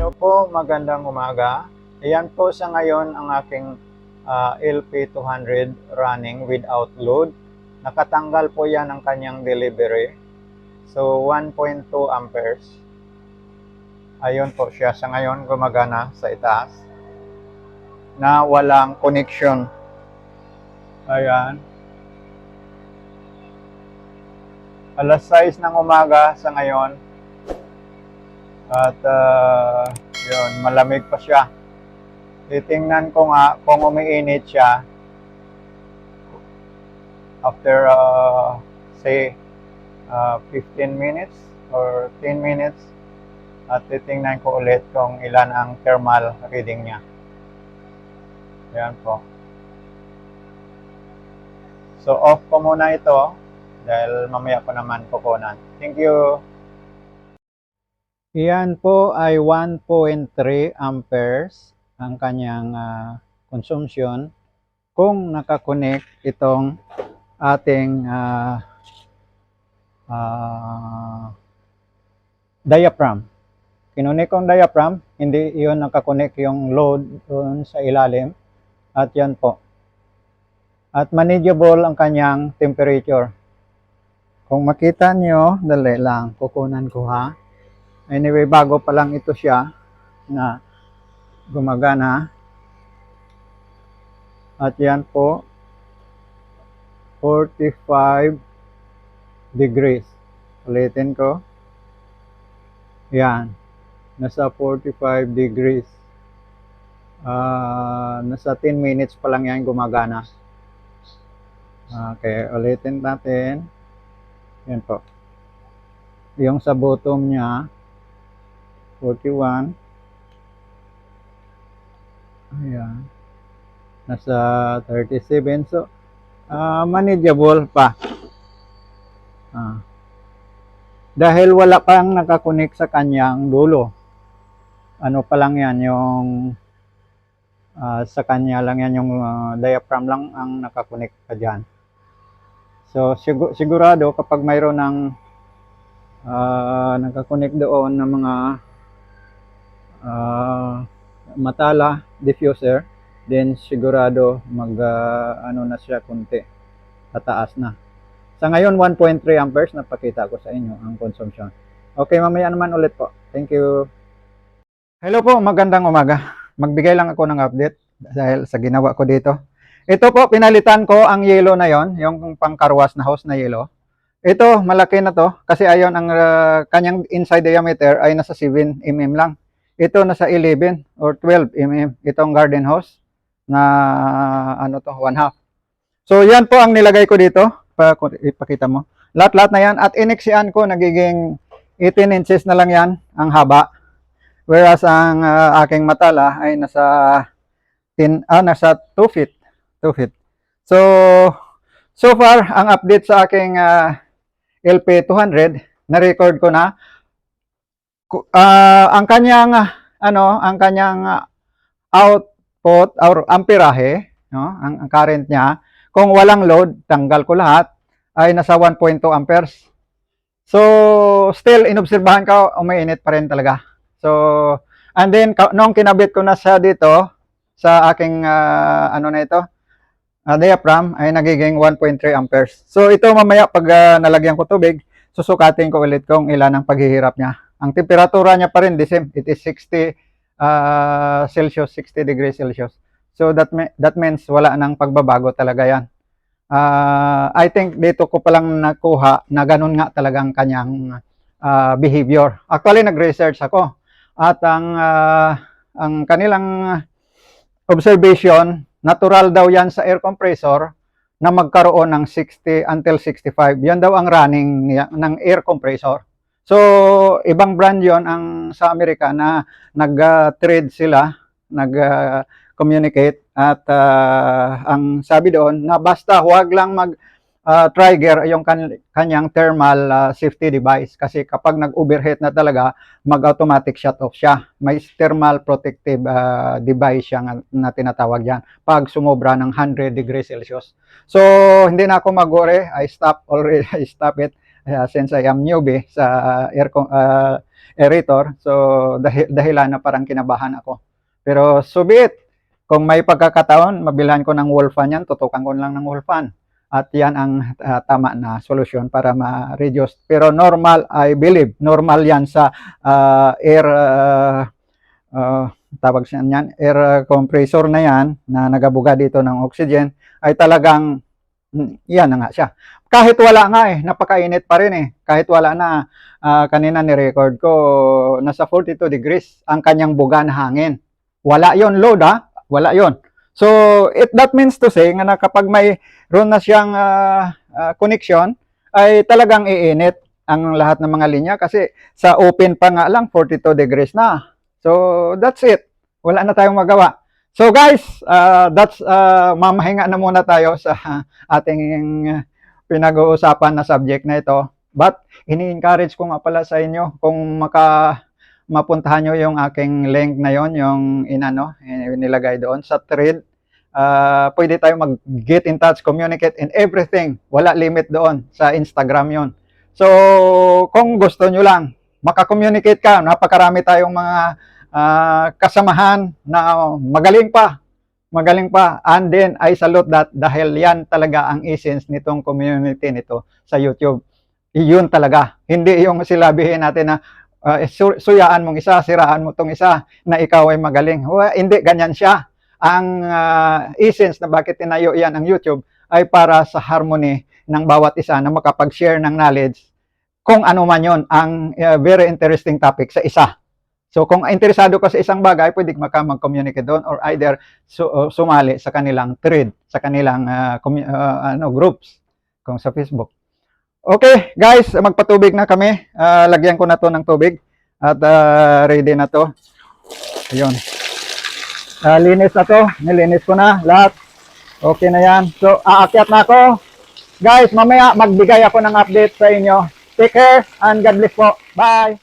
Hello po, magandang umaga. Ayan po sa ngayon ang aking ah, LP200 running without load. Nakatanggal po yan ang kanyang delivery. So 1.2 amperes. Ayun po siya sa ngayon gumagana sa itaas na walang connection. Ayan. Alas 6 ng umaga sa ngayon. At ah, yun, malamig pa siya. Titingnan ko nga kung umiinit siya after uh, say uh, 15 minutes or 10 minutes at titingnan ko ulit kung ilan ang thermal reading niya. Yan po. So off ko muna ito dahil mamaya ko naman kukunan. Thank you. Iyan po ay 1.3 amperes ang kanyang ah, consumption kung nakakonect itong ating ah, ah, diaphragm. Kinunik kong diaphragm, hindi iyon nakakonect yung load doon sa ilalim. At yan po. At manageable ang kanyang temperature. Kung makita nyo, dali lang, kukunan ko ha. Anyway, bago pa lang ito siya na gumagana. At yan po, 45 degrees. Ulitin ko. Yan. Nasa 45 degrees. Ah, nasa 10 minutes pa lang yan gumagana. Okay, ulitin natin. Yan po. Yung sa bottom niya, 41. Ayan. Nasa 37. So, ah, manageable pa. Ah. Dahil wala pang nakakonek sa kanyang dulo. Ano pa lang yan, yung ah, sa kanya lang yan, yung ah, diaphragm lang ang nakakonek pa dyan. So, sigu- sigurado kapag mayroon ng ah, nakakonek doon ng mga ah, matala diffuser, then sigurado mag ah, ano na siya kunti, tataas na. Sa ngayon, 1.3 amperes, napakita ko sa inyo ang consumption. Okay, mamaya naman ulit po. Thank you. Hello po, magandang umaga. Magbigay lang ako ng update dahil sa ginawa ko dito. Ito po, pinalitan ko ang yellow na yon, yung pangkarwas na hose na yellow. Ito, malaki na to kasi ayon ang ah, kanyang inside diameter ay nasa 7 mm lang. Ito nasa 11 or 12 mm. Itong garden hose na ano to, one half. So yan po ang nilagay ko dito. Pa, ipakita mo. Lahat-lahat na yan. At iniksian ko, nagiging 18 inches na lang yan ang haba. Whereas ang ah, aking matala ay nasa 10, ah, nasa 2 feet. 2 feet. So, so far, ang update sa aking ah, LP200, na-record ko na. Ah, ang kanyang, ano, ang kanyang output or amperahe, no, ang, ang current niya, kung walang load, tanggal ko lahat, ay nasa 1.2 amperes. So, still, inobserbahan ko, umiinit pa rin talaga. So, and then, nung kinabit ko na siya dito, sa aking, ah, ano na ito, ah, diaphragm, ay nagiging 1.3 amperes. So, ito mamaya, pag ah, nalagyan ko tubig, susukatin ko ulit kung ilan ang paghihirap niya. Ang temperatura niya pa rin, the same. It is 60 ah, Celsius, 60 degrees Celsius. So, that, that means wala nang pagbabago talaga yan. Ah, I think dito ko palang nakuha na ganun nga talagang kanyang ah, behavior. Actually, nag-research ako. At ang, ah, ang kanilang observation, natural daw yan sa air compressor na magkaroon ng 60 until 65. Yan daw ang running niya, ng air compressor. So, ibang brand yon ang sa Amerika na nag-trade sila, nag-communicate at ah, ang sabi doon na basta huwag lang mag ah, trigger yung kan- kanyang thermal ah, safety device kasi kapag nag-overheat na talaga mag-automatic shut off siya. May thermal protective ah, device siya nga- na tinatawag yan pag sumobra ng 100 degrees Celsius. So, hindi na ako mag-worry. I stop already. I stop it uh, since I am newbie sa air, con- uh, aerator. So, dahil, dahilan na parang kinabahan ako. Pero, so be it. Kung may pagkakataon, mabilhan ko ng wall fan yan, tutukan ko lang ng wall. At yan ang ah, tama na solusyon para ma-reduce. Pero normal, I believe, normal yan sa ah, air, ah, ah, tawag siya yan, air compressor na yan, na nagabuga dito ng oxygen, ay talagang, yan na nga siya. Kahit wala nga eh, napakainit pa rin eh. Kahit wala na, ah, kanina ni-record ko, nasa 42 degrees ang kanyang buga na hangin. Wala yon load ha, wala yon. So, it that means to say nga na kapag may ron na siyang ah, ah, connection, ay talagang iinit ang lahat ng mga linya kasi sa open pa nga lang 42 degrees na. So, that's it. Wala na tayong magawa. So guys, ah, that's ah, mamahinga na muna tayo sa ating pinag-uusapan na subject na ito. But ini-encourage ko nga pala sa inyo kung maka mapuntahan nyo yung aking link na yon yung inano, eh, nilagay doon sa thread. Ah, pwede tayo mag-get in touch, communicate in everything. Wala limit doon sa Instagram yon. So, kung gusto nyo lang, makakommunicate ka. Napakarami tayong mga ah, kasamahan na magaling pa. Magaling pa. And then, I salute that dahil yan talaga ang essence nitong community nito sa YouTube. Yun talaga. Hindi yung silabihin natin na uh, su- suyaan mong isa, siraan mo tong isa na ikaw ay magaling. Well, hindi, ganyan siya. Ang ah, essence na bakit tinayo yan ang YouTube ay para sa harmony ng bawat isa na makapag-share ng knowledge kung ano man yon ang uh, very interesting topic sa isa. So kung interesado ka sa isang bagay, pwede ka mag-communicate doon or either su- uh, sumali sa kanilang thread, sa kanilang uh, uh, ano groups kung sa Facebook. Okay, guys, magpatubig na kami. Ah, lagyan ko na to ng tubig at ah, ready na to. Ayun. Ah, linis na to. Nilinis ko na lahat. Okay na yan. So, aakyat na ako. Guys, mamaya magbigay ako ng update sa inyo. Take care and God bless po. Bye!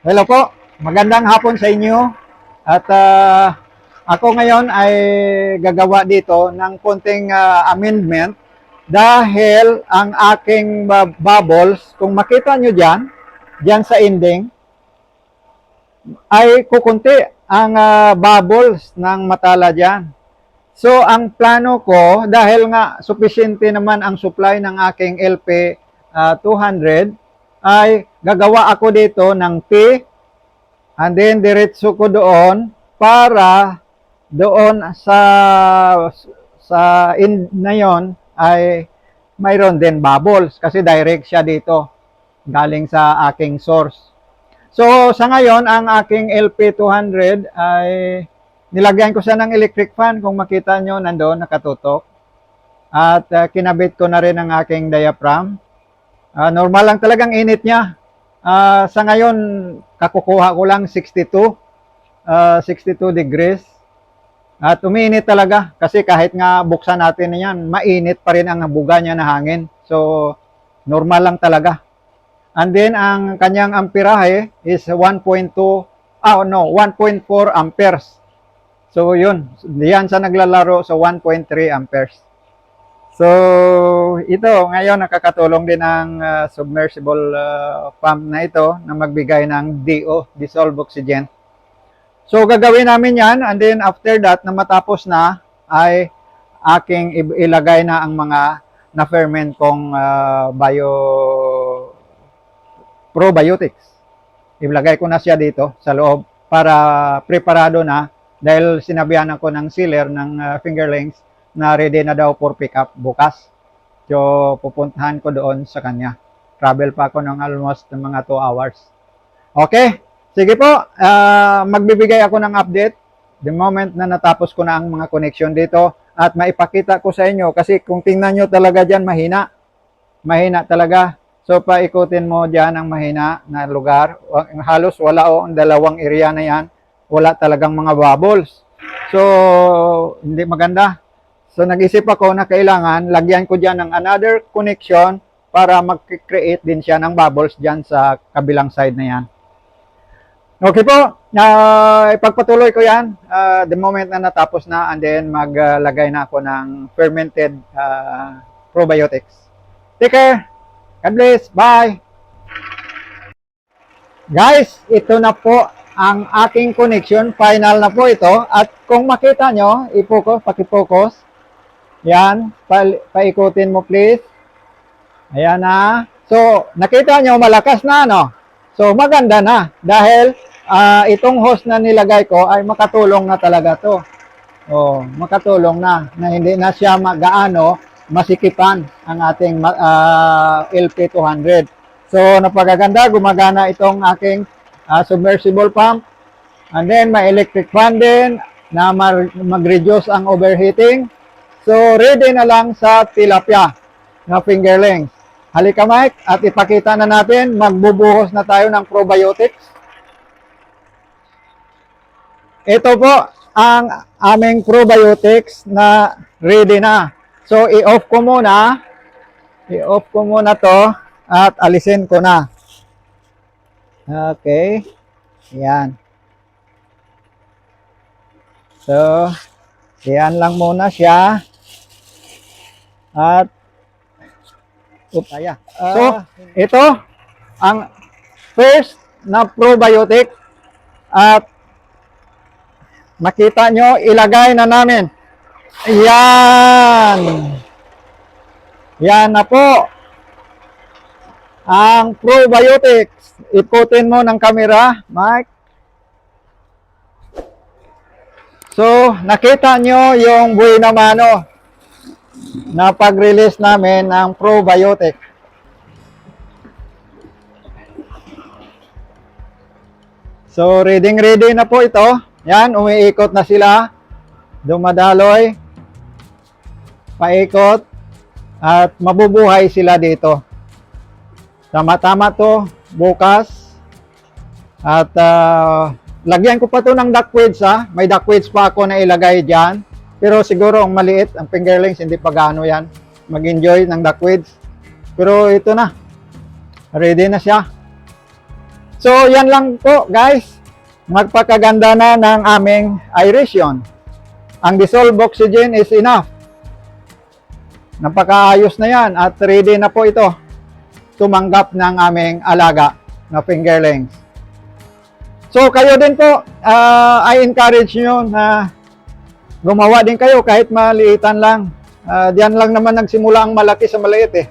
Hello po. Magandang hapon sa inyo. At ah, ako ngayon ay gagawa dito ng konting ah, amendment dahil ang aking bubbles, kung makita nyo dyan, dyan sa ending, ay kukunti ang ah, bubbles ng matala dyan. So, ang plano ko, dahil nga sufficiente naman ang supply ng aking LP ah, 200, ay gagawa ako dito ng P and then diretso ko doon para doon sa sa in na yon ay mayroon din bubbles kasi direct siya dito galing sa aking source. So sa ngayon ang aking LP200 ay nilagyan ko siya ng electric fan kung makita nyo nandoon nakatutok. At ah, kinabit ko na rin ang aking diaphragm. Ah, normal lang talagang init niya. Ah, sa ngayon, kakukuha ko lang 62, ah, 62 degrees. At umiinit talaga kasi kahit nga buksan natin yan, mainit pa rin ang buga niya na hangin. So, normal lang talaga. And then, ang kanyang amperahe is 1.2, ah no, 1.4 amperes. So, yun. Diyan sa naglalaro sa 1.3 amperes. So, ito, ngayon nakakatulong din ang ah, submersible ah, pump na ito na magbigay ng DO, dissolved oxygen. So, gagawin namin yan and then after that, na matapos na, ay aking ilagay na ang mga na-ferment kong ah, bio probiotics. Ilagay ko na siya dito sa loob para preparado na dahil sinabihan ako ng sealer ng ah, fingerlings na ready na daw for pick up bukas. So, pupuntahan ko doon sa kanya. Travel pa ako ng almost ng mga 2 hours. Okay? Sige po, ah, magbibigay ako ng update the moment na natapos ko na ang mga connection dito at maipakita ko sa inyo kasi kung tingnan nyo talaga dyan mahina. Mahina talaga. So, paikutin mo dyan ang mahina na lugar. Halos wala o ang dalawang area na yan. Wala talagang mga bubbles. So, hindi maganda. So nag-isip ako na kailangan lagyan ko diyan ng another connection para mag-create din siya ng bubbles diyan sa kabilang side na yan. Okay po, Ah, ipagpatuloy ko yan ah, the moment na natapos na and then maglagay na ako ng fermented ah, probiotics. Take care. God bless. Bye. Guys, ito na po ang aking connection. Final na po ito. At kung makita nyo, ipokus, pakifocus. Yan, pa- paikutin mo please. Ayan na. So, nakita nyo, malakas na, no? So, maganda na. Dahil ah, itong host na nilagay ko ay makatulong na talaga to. Oh, makatulong na. Na hindi na siya magaano masikipan ang ating ma- ah, LP200. So, napakaganda. Gumagana itong aking ah, submersible pump. And then, may electric fan din na mag-reduce ang overheating. So, ready na lang sa tilapia na fingerlings. Halika Mike, at ipakita na natin, magbubuhos na tayo ng probiotics. Ito po ang aming probiotics na ready na. So, i-off ko muna. I-off ko muna to at alisin ko na. Okay. Yan. So, yan lang muna siya. At Oops, aya. So, ito ang first na probiotic at makita nyo, ilagay na namin. Yan. Yan na po. Ang probiotics. Ikutin mo ng camera, Mike. So, nakita nyo yung buhay na mano na pag-release namin ng probiotic. So, reading ready na po ito. Yan, umiikot na sila. Dumadaloy. Paikot. At mabubuhay sila dito. Tama-tama to. Bukas. At ah, lagyan ko pa to ng duckweeds ha. May duckweeds pa ako na ilagay dyan. Pero siguro ang maliit, ang fingerlings, hindi pa gaano yan. Mag-enjoy ng duckweeds. Pero ito na. Ready na siya. So, yan lang po, guys. Magpakaganda na ng aming aeration. Ang dissolved oxygen is enough. Napakaayos na yan at ready na po ito tumanggap ng aming alaga na fingerlings. So, kayo din po, ah, I encourage nyo na gumawa din kayo kahit maliitan lang. Ah, diyan lang naman nagsimula ang malaki sa maliit eh.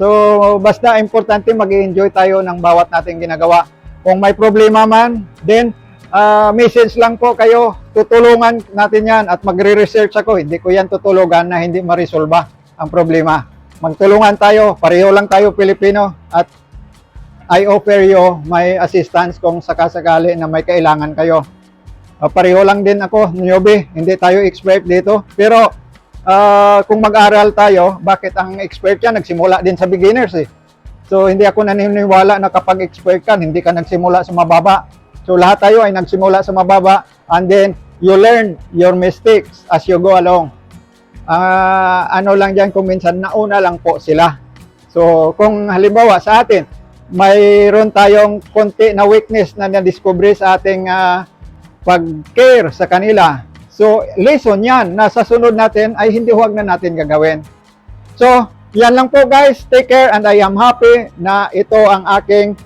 So, basta importante mag enjoy tayo ng bawat nating ginagawa. Kung may problema man, then ah, message lang po kayo. Tutulungan natin yan at magre-research ako. Hindi ko yan tutulugan na hindi marisolba ang problema. Magtulungan tayo. Pareho lang tayo Pilipino at I offer you my assistance kung sakasakali na may kailangan kayo. Uh, pareho lang din ako, newbie. Hindi tayo expert dito. Pero ah, kung mag-aral tayo, bakit ang expert yan? Nagsimula din sa beginners eh. So hindi ako naniniwala na kapag expert ka, hindi ka nagsimula sa mababa. So lahat tayo ay nagsimula sa mababa and then you learn your mistakes as you go along. Ah, ano lang diyan kung minsan nauna lang po sila. So kung halimbawa sa atin, mayroon tayong konti na weakness na na-discover sa ating ah, pag-care sa kanila. So, lesson yan na sa sunod natin ay hindi huwag na natin gagawin. So, yan lang po guys. Take care and I am happy na ito ang aking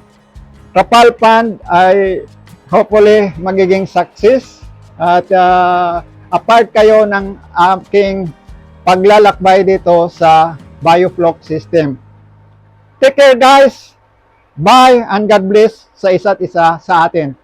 Rapal Fund ay hopefully magiging success. At ah, apart kayo ng aking paglalakbay dito sa Biofloc system. Take care guys. Bye and God bless sa isa't isa sa atin.